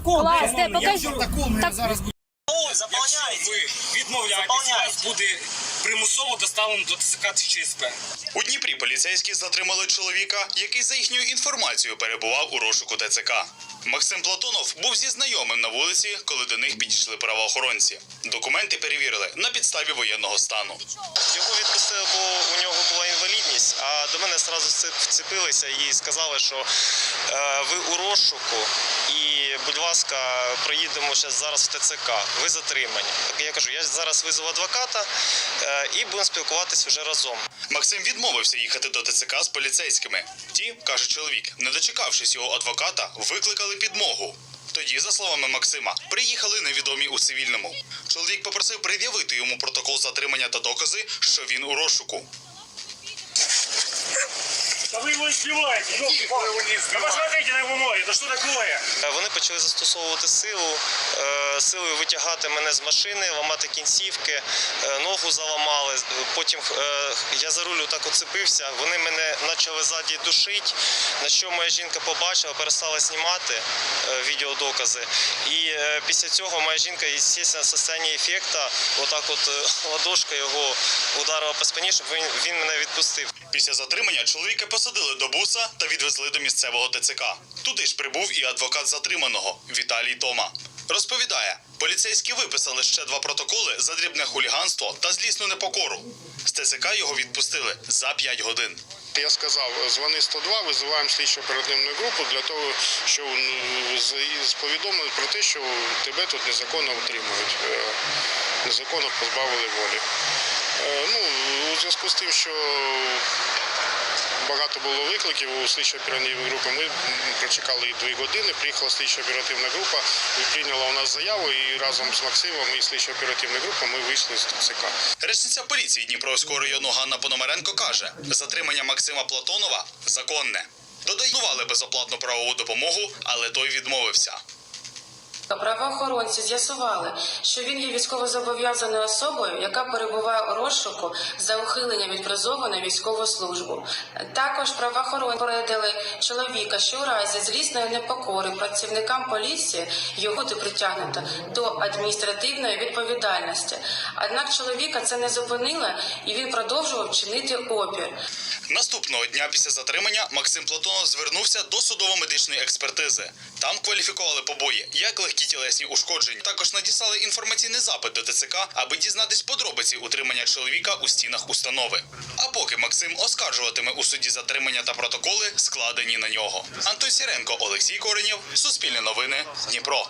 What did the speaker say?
протокол. Клас, де, покажи. Протокол ми Так- зараз будемо. Якщо ви відмовляєтесь, буде примусово доставлено до ТЦК ЧСП. У Дніпрі поліцейські затримали чоловіка, який за їхньою інформацією перебував у розшуку ТЦК. Максим Платонов був зі знайомим на вулиці, коли до них підійшли правоохоронці. Документи перевірили на підставі воєнного стану. Його відпустили, бо у нього була інвалідність, а до мене одразу вцепилися і сказали, що е, ви у розшуку, і, будь ласка, проїдемо ще зараз в ТЦК. Ви затримані. Так я кажу, я зараз визову адвоката е, і будемо спілкуватися вже разом. Максим відмовився їхати до ТЦК з поліцейськими. Ті, каже чоловік, не дочекавшись його адвоката, викликали підмогу. Тоді, за словами Максима, приїхали невідомі у цивільному. Чоловік попросив пред'явити йому протокол затримання та докази, що він у розшуку. Вы его избиваете, ёлки-палки. Да посмотрите на его ноги, да что такое? Вони почали застосовувати силу, е, силою витягати мене з машини, ламати кінцівки, е, ногу заламали. Потім е, я за рулю так оцепився. Вони мене почали ззаді душити, на що моя жінка побачила, перестала знімати відеодокази. І після цього моя жінка, звісно, в стані ефекту, отак от ладошка його ударила по спині, щоб він, він мене відпустив. Після затримання чоловіка посадили до буса та відвезли до місцевого ТЦК. Туди ж прибув і адвокат затриманого Віталій Тома. Розповідає, поліцейські виписали ще два протоколи за дрібне хуліганство та злісну непокору. З ТЦК його відпустили за 5 годин. Я сказав, дзвони 102, визиваємо слідчо оперативну групу для того, щоб ну, повідомили про те, що тебе тут незаконно утримують, е, незаконно позбавили волі. Е, Ну, у зв'язку з тим, що багато було викликів у слідчо оперативної групи, ми прочекали дві години, приїхала слідчо оперативна група, прийняла у нас заяву і разом з Максимом і слідчо оперативною групою ми вийшли з ТЦК. Речниця поліції Дніпровського району Ганна Пономаренко каже, затримання Максима Платонова законне. Давали безоплатну правову допомогу, але той відмовився. Правоохоронці з'ясували, що він є військовозобов'язаною особою, яка перебуває у розшуку за ухилення від призову на військову службу. Також правоохоронці попередили чоловіка, що у разі злісної непокори працівникам поліції його буде притягнуто до адміністративної відповідальності. Однак чоловіка це не зупинило, і він продовжував чинити опір. Наступного дня після затримання Максим Платонов звернувся до судово-медичної експертизи. Там кваліфікували побої як легкі тілесні ушкодження. Також надіслали інформаційний запит до ТЦК, аби дізнатись подробиці утримання чоловіка у стінах установи. А поки Максим оскаржуватиме у суді затримання та протоколи, складені на нього. Антон Сіренко, Олексій Коренєв, Суспільне новини, Дніпро.